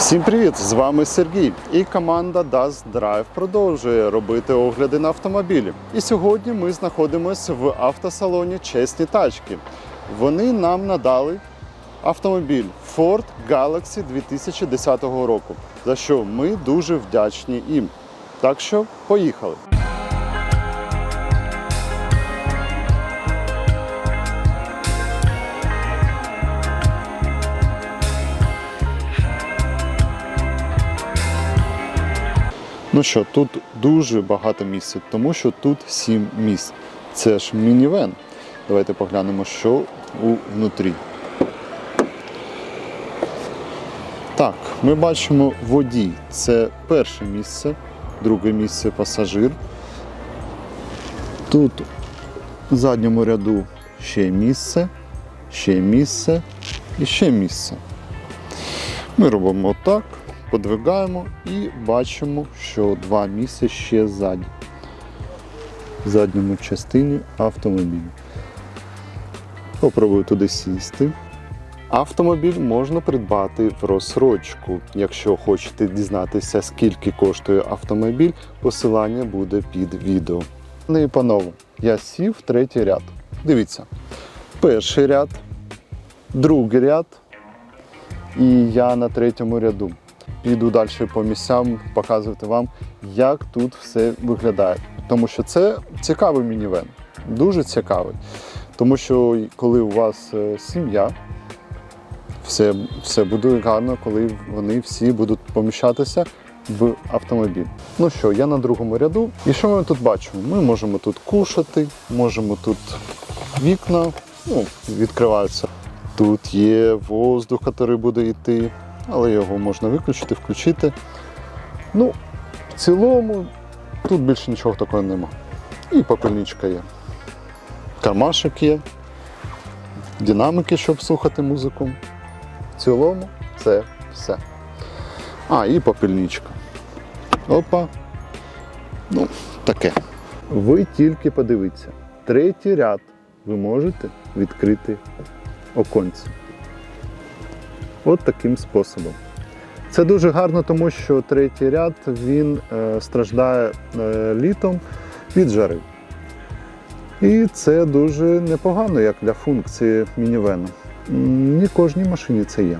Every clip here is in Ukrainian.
Всім привіт! З вами Сергій і команда Das Drive продовжує робити огляди на автомобілі. І сьогодні ми знаходимося в автосалоні Чесні тачки. Вони нам надали автомобіль Ford Galaxy 2010 року, за що ми дуже вдячні їм. Так що поїхали! Ну що, тут дуже багато місця, тому що тут сім місць. Це ж мінівен. Давайте поглянемо, що у внутрі. Так, ми бачимо водій. Це перше місце, друге місце пасажир. Тут в задньому ряду ще місце, ще місце і ще місце. Ми робимо отак, подвигаємо і бачимо, що два місця ще ззаді. В задньому частині автомобіля. Попробую туди сісти. Автомобіль можна придбати в розсрочку. Якщо хочете дізнатися, скільки коштує автомобіль, посилання буде під відео. Ну і панове, я сів в третій ряд. Дивіться, перший ряд, другий ряд, і я на третьому ряду. Піду далі по місцям показувати вам, як тут все виглядає. Тому що це цікавий мінівен, дуже цікавий. Тому що коли у вас е, сім'я, все, все буде гарно, коли вони всі будуть поміщатися в автомобіль. Ну що, я на другому ряду. І що ми тут бачимо? Ми можемо тут кушати, можемо тут вікна ну, відкриваються. Тут є воздух, який буде йти, але його можна виключити, включити. Ну, в цілому, тут більше нічого такого нема. І попільничка є. Кармашик є, динамики, щоб слухати музику. В цілому це все. А, і попільничка. Опа. Ну, таке. Ви тільки подивіться. Третій ряд ви можете відкрити оконці. От таким способом. Це дуже гарно, тому що третій ряд він е, страждає е, літом від жари. І це дуже непогано, як для функції мінівена. М, Не кожній машині це є.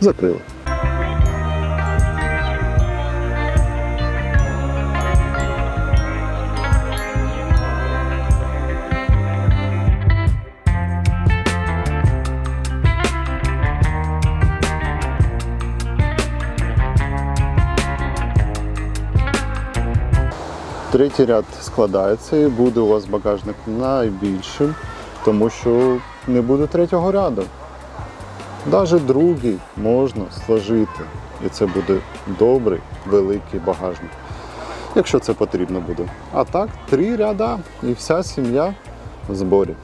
Закрили. Третій ряд складається і буде у вас багажник найбільшим, тому що не буде третього ряду. Навіть другий можна сложити, і це буде добрий великий багажник, якщо це потрібно буде. А так, три ряда і вся сім'я в зборі.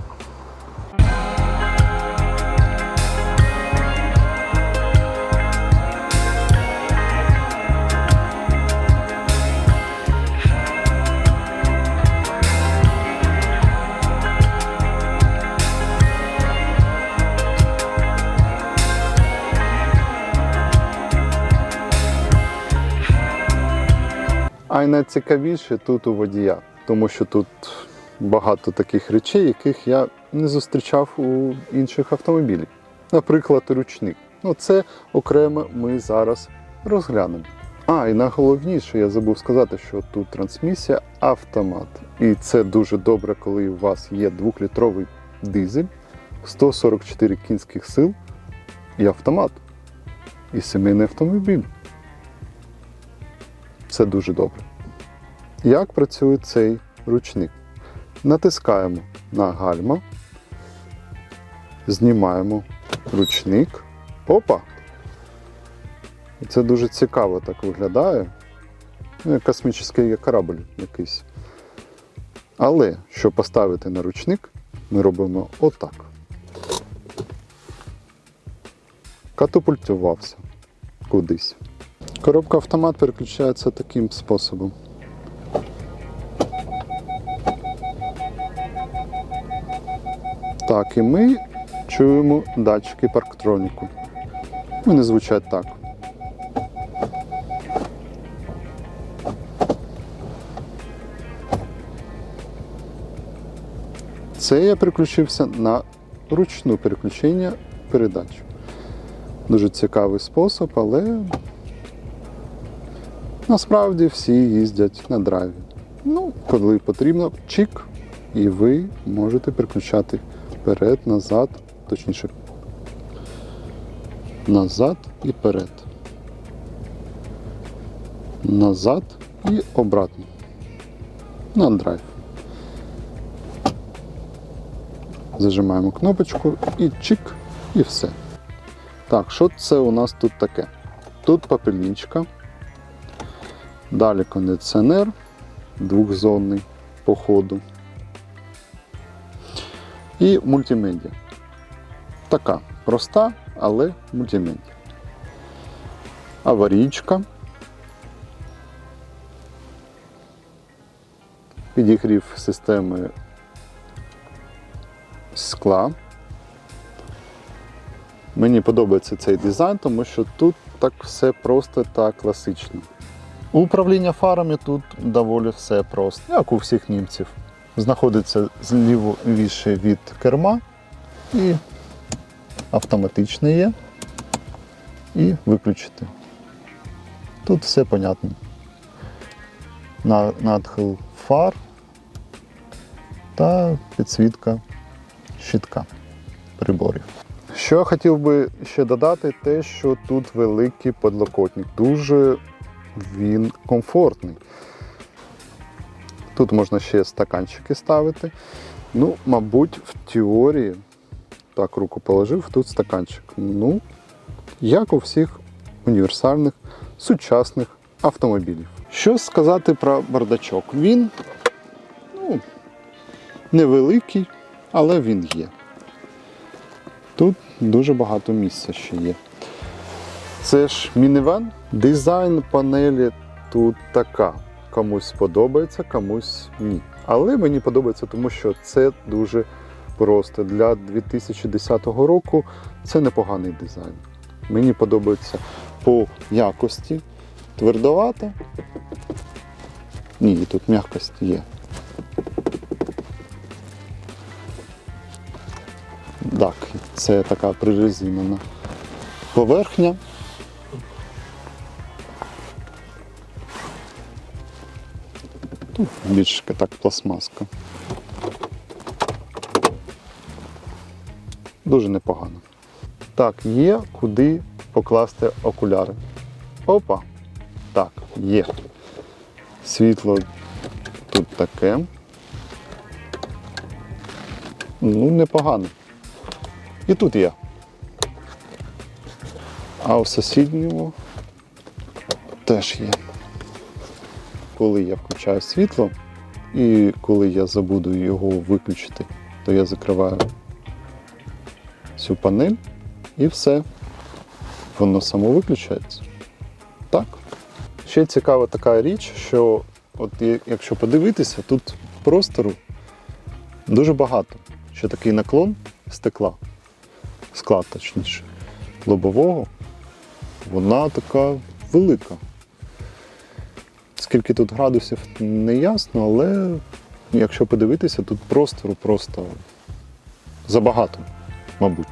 А й найцікавіше тут у водія, тому що тут багато таких речей, яких я не зустрічав у інших автомобілів. Наприклад, ручник. Ну, це окремо ми зараз розглянемо. А, і найголовніше, я забув сказати, що тут трансмісія автомат. І це дуже добре, коли у вас є двохлітровий дизель, 144 кінських сил і автомат. І сімейний автомобіль. Це дуже добре. Як працює цей ручник? Натискаємо на гальма, знімаємо ручник. Опа! Це дуже цікаво так виглядає. Ну, космічний корабль якийсь. Але щоб поставити на ручник, ми робимо отак. Катапультувався кудись. Коробка автомат переключається таким способом. Так, і ми чуємо датчики парктроніку. Вони звучать так. Це я переключився на ручну переключення передач. Дуже цікавий спосіб, але насправді всі їздять на драйві. Ну, коли потрібно, чик, і ви можете переключати вперед, назад, точніше, назад і вперед. Назад і обратно. На драйв. Зажимаємо кнопочку і чик, і все. Так, що це у нас тут таке? Тут попельничка. Далі кондиціонер двохзонний по ходу. І мультимедіа. Така проста, але мультимедіа. Аварійка. Підігрів системи скла. Мені подобається цей дизайн, тому що тут так все просто та класично. Управління фарами тут доволі все просто, як у всіх німців. Знаходиться злівіше від керма і автоматичне є. І виключити. Тут все понятно. На- Надхил фар та підсвітка щитка приборів. Що я хотів би ще додати, те, що тут великий подлокотник. Дуже він комфортний. Тут можна ще стаканчики ставити. Ну, мабуть, в теорії, так, руку положив, тут стаканчик. Ну, як у всіх універсальних сучасних автомобілів. Що сказати про бардачок? Він ну, невеликий, але він є. Тут дуже багато місця ще є. Це ж мінівен. Дизайн панелі тут така. Комусь сподобається, комусь ні. Але мені подобається, тому що це дуже просто. Для 2010 року це непоганий дизайн. Мені подобається по якості. Твердовата. Ні, тут м'якость є. Так, це така прирезинена поверхня. Більш так пластмаска. Дуже непогано. Так, є куди покласти окуляри. Опа. Так, є. Світло тут таке. Ну, непогано. І тут є. А у сусідньому теж є. Коли я включаю світло і коли я забуду його виключити, то я закриваю цю панель і все. Воно само виключається. Так. Ще цікава така річ, що от якщо подивитися, тут простору дуже багато. Ще такий наклон стекла, скла точніше, лобового, вона така велика. Скільки тут градусів не ясно, але якщо подивитися, тут простору просто забагато, мабуть.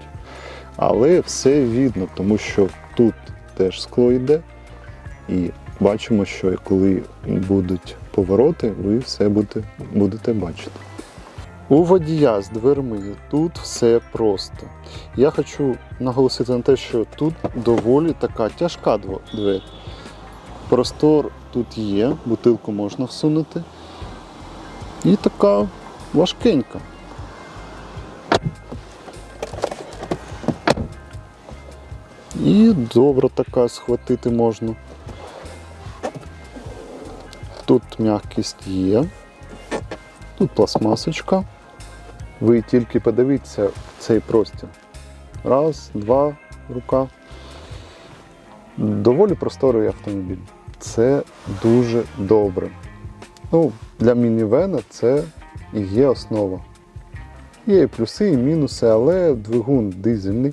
Але все видно, тому що тут теж скло йде, і бачимо, що коли будуть повороти, ви все будете, будете бачити. У водія з дверми тут все просто. Я хочу наголосити на те, що тут доволі така тяжка двері. Простор тут є, бутилку можна всунути. І така важкенька. І добре така схватити можна. Тут м'якість є. Тут пластмасочка. Ви тільки подивіться в цей простір. Раз, два, рука. Доволі просторий автомобіль. Це дуже добре. Ну, для мінівена це і є основа. Є і плюси, і мінуси, але двигун дизельний,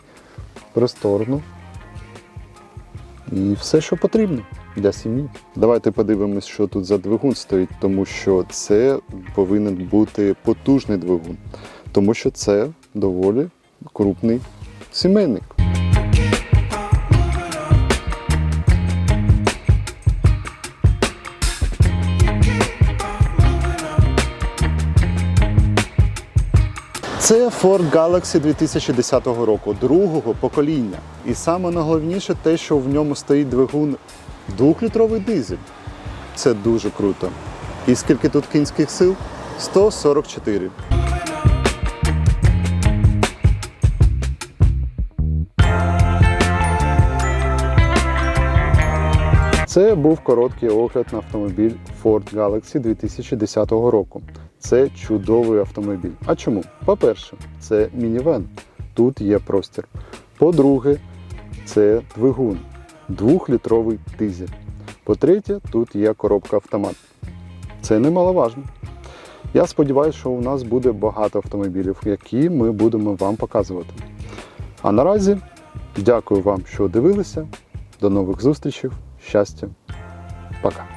просторно. і все, що потрібно для сім'ї. Давайте подивимось, що тут за двигун стоїть, тому що це повинен бути потужний двигун, тому що це доволі крупний сімейник. Це Ford Galaxy 2010 року, другого покоління. І саме найголовніше те, що в ньому стоїть двигун двохлітровий дизель. Це дуже круто. І скільки тут кінських сил? 144. Це був короткий огляд на автомобіль Ford Galaxy 2010 року. Це чудовий автомобіль. А чому? По-перше, це мінівен. Тут є простір. По-друге, це двигун, двохлітровий дизель. По-третє, тут є коробка автомат. Це немаловажно. Я сподіваюся, що у нас буде багато автомобілів, які ми будемо вам показувати. А наразі дякую вам, що дивилися. До нових зустрічей. Щастя. Пока.